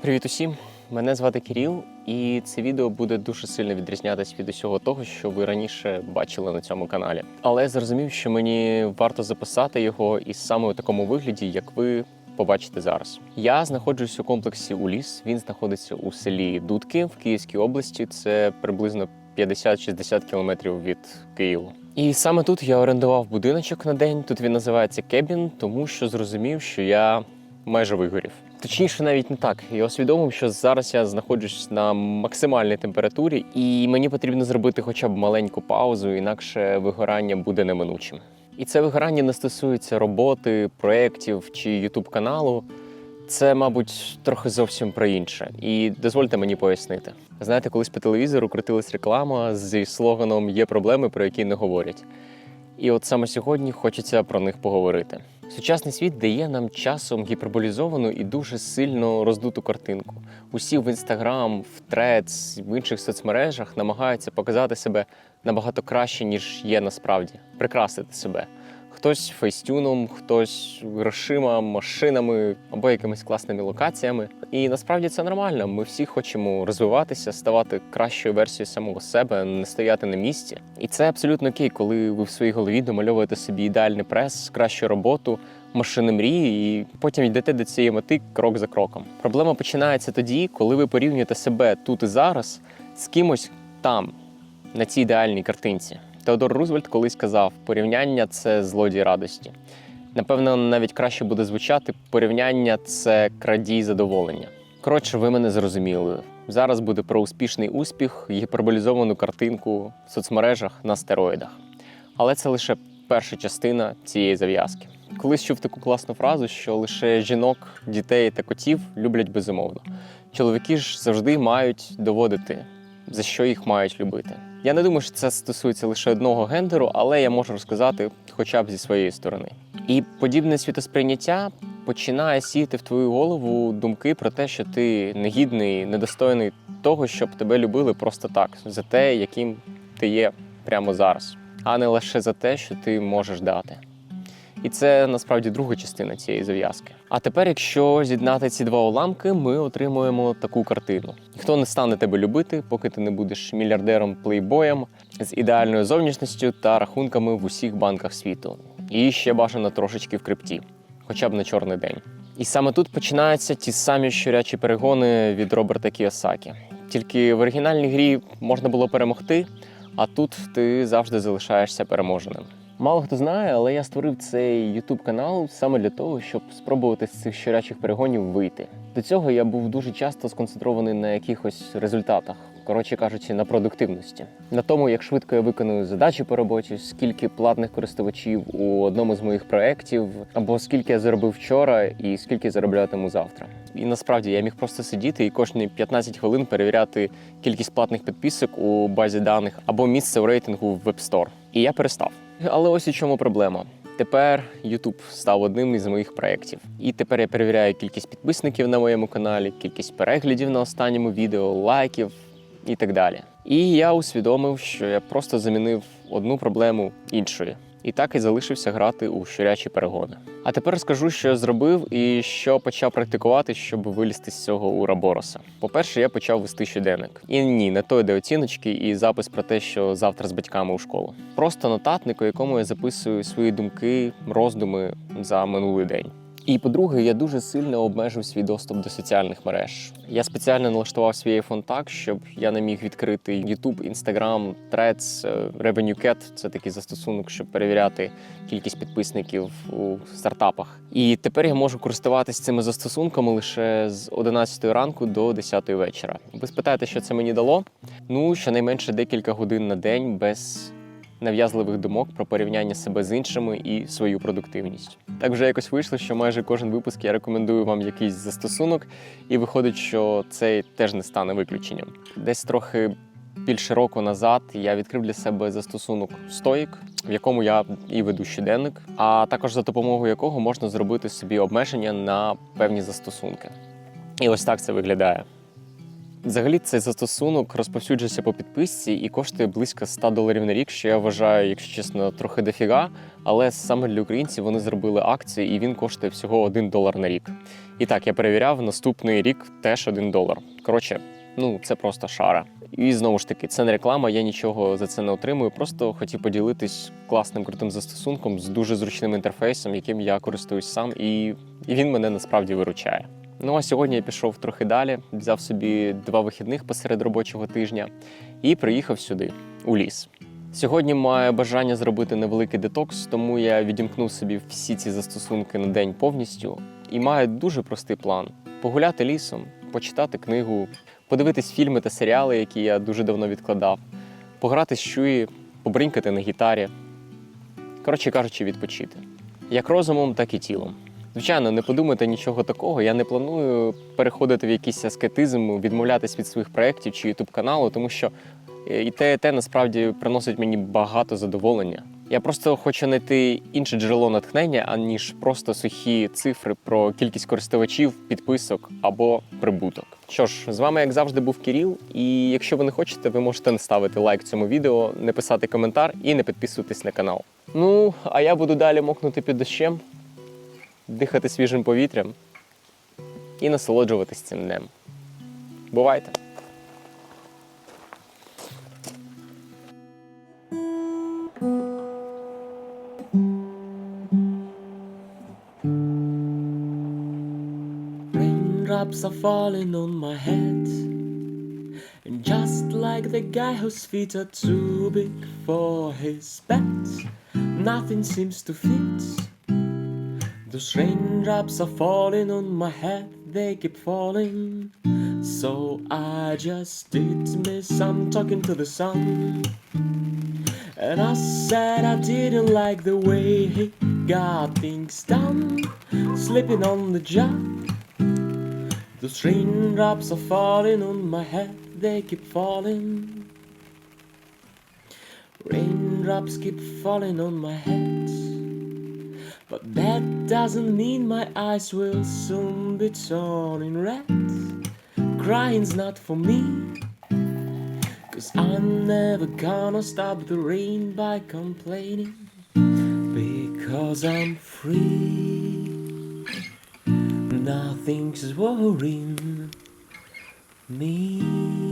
Привіт усім! Мене звати Кирил, і це відео буде дуже сильно відрізнятися від усього того, що ви раніше бачили на цьому каналі. Але я зрозумів, що мені варто записати його і саме у такому вигляді, як ви побачите зараз. Я знаходжусь у комплексі Уліс. Він знаходиться у селі Дудки в Київській області. Це приблизно 50-60 кілометрів від Києва. І саме тут я орендував будиночок на день. Тут він називається Кебін, тому що зрозумів, що я майже вигорів. Точніше, навіть не так. Я усвідомив, що зараз я знаходжусь на максимальній температурі, і мені потрібно зробити хоча б маленьку паузу, інакше вигорання буде неминучим. І це вигорання не стосується роботи, проєктів чи ютуб каналу. Це, мабуть, трохи зовсім про інше. І дозвольте мені пояснити. Знаєте, колись по телевізору крутилась реклама зі слоганом Є проблеми, про які не говорять. І от саме сьогодні хочеться про них поговорити. Сучасний світ дає нам часом гіперболізовану і дуже сильно роздуту картинку. Усі в інстаграм, в трец, в інших соцмережах намагаються показати себе набагато краще, ніж є насправді, прикрасити себе. Хтось фейстюном, хтось грошима, машинами або якимись класними локаціями. І насправді це нормально. Ми всі хочемо розвиватися, ставати кращою версією самого себе, не стояти на місці. І це абсолютно окей, коли ви в своїй голові домальовуєте собі ідеальний прес, кращу роботу, машини мрії, і потім йдете до цієї мети крок за кроком. Проблема починається тоді, коли ви порівнюєте себе тут і зараз з кимось там, на цій ідеальній картинці. Теодор Рузвельт колись казав: порівняння це злодій радості. Напевно, навіть краще буде звучати порівняння це крадій задоволення. Коротше, ви мене зрозуміли. Зараз буде про успішний успіх, гіперболізовану картинку в соцмережах на стероїдах. Але це лише перша частина цієї зав'язки. Колись чув таку класну фразу, що лише жінок, дітей та котів люблять безумовно. Чоловіки ж завжди мають доводити, за що їх мають любити. Я не думаю, що це стосується лише одного гендеру, але я можу розказати хоча б зі своєї сторони. І подібне світосприйняття починає сіяти в твою голову думки про те, що ти негідний, недостойний того, щоб тебе любили просто так, за те, яким ти є прямо зараз, а не лише за те, що ти можеш дати. І це насправді друга частина цієї зав'язки. А тепер, якщо з'єднати ці два уламки, ми отримуємо таку картину: ніхто не стане тебе любити, поки ти не будеш мільярдером плейбоєм з ідеальною зовнішністю та рахунками в усіх банках світу. І ще бажано трошечки в крипті, хоча б на чорний день. І саме тут починаються ті самі щурячі перегони від Роберта Кіосакі. Тільки в оригінальній грі можна було перемогти, а тут ти завжди залишаєшся переможеним. Мало хто знає, але я створив цей YouTube канал саме для того, щоб спробувати з цих щурячих перегонів вийти. До цього я був дуже часто сконцентрований на якихось результатах, коротше кажучи, на продуктивності, на тому, як швидко я виконую задачі по роботі, скільки платних користувачів у одному з моїх проєктів, або скільки я заробив вчора і скільки зароблятиму завтра. І насправді я міг просто сидіти і кожні 15 хвилин перевіряти кількість платних підписок у базі даних або місце в рейтингу в Web Store. І я перестав. Але ось у чому проблема. Тепер YouTube став одним із моїх проєктів. І тепер я перевіряю кількість підписників на моєму каналі, кількість переглядів на останньому відео, лайків і так далі. І я усвідомив, що я просто замінив одну проблему іншою. І так і залишився грати у щурячі перегони. А тепер скажу, що я зробив і що почав практикувати, щоб вилізти з цього урабороса. По-перше, я почав вести щоденник. І ні, не той, де оціночки і запис про те, що завтра з батьками у школу. Просто нотатник, у якому я записую свої думки, роздуми за минулий день. І по-друге, я дуже сильно обмежив свій доступ до соціальних мереж. Я спеціально налаштував свій iPhone так, щоб я не міг відкрити YouTube, Instagram, Threads, е, RevenueCat – це такий застосунок, щоб перевіряти кількість підписників у стартапах. І тепер я можу користуватися цими застосунками лише з 11 ранку до 10 вечора. Ви спитаєте, що це мені дало? Ну, щонайменше декілька годин на день без нав'язливих думок про порівняння себе з іншими і свою продуктивність. Так вже якось вийшло, що майже кожен випуск я рекомендую вам якийсь застосунок, і виходить, що цей теж не стане виключенням. Десь трохи більше року назад я відкрив для себе застосунок Stoic, в якому я і веду щоденник, а також за допомогою якого можна зробити собі обмеження на певні застосунки. І ось так це виглядає. Взагалі, цей застосунок розповсюджується по підписці і коштує близько 100 доларів на рік, що я вважаю, якщо чесно, трохи дофіга. Але саме для українців вони зробили акцію, і він коштує всього 1 долар на рік. І так, я перевіряв, наступний рік теж 1 долар. Коротше, ну це просто шара. І знову ж таки, це не реклама, я нічого за це не отримую. Просто хотів поділитись класним крутим застосунком з дуже зручним інтерфейсом, яким я користуюсь сам, і, і він мене насправді виручає. Ну а сьогодні я пішов трохи далі, взяв собі два вихідних посеред робочого тижня і приїхав сюди, у ліс. Сьогодні маю бажання зробити невеликий детокс, тому я відімкнув собі всі ці застосунки на день повністю і маю дуже простий план: погуляти лісом, почитати книгу, подивитись фільми та серіали, які я дуже давно відкладав, пограти з чуї, побринькати на гітарі. Коротше кажучи, відпочити. Як розумом, так і тілом. Звичайно, не подумайте нічого такого. Я не планую переходити в якийсь аскетизм, відмовлятись від своїх проєктів чи ютуб каналу, тому що е, і те, і те насправді приносить мені багато задоволення. Я просто хочу знайти інше джерело натхнення, аніж просто сухі цифри про кількість користувачів, підписок або прибуток. Що ж, з вами, як завжди, був Кіріл. І якщо ви не хочете, ви можете не ставити лайк цьому відео, не писати коментар і не підписуватись на канал. Ну, а я буду далі мокнути під дощем, дихати свіжим повітрям і насолоджуватись цим днем. Бувайте! Raindrops are falling on my head. And just like the guy whose feet are too big for his bed, nothing seems to fit. Those raindrops are falling on my head, they keep falling. So I just did me some talking to the sun. And I said I didn't like the way he got things done, slipping on the job. Those raindrops are falling on my head, they keep falling. Raindrops keep falling on my head. But that doesn't mean my eyes will soon be turning red. Crying's not for me. Cause I'm never gonna stop the rain by complaining. Because I'm free. Nothing's worrying me.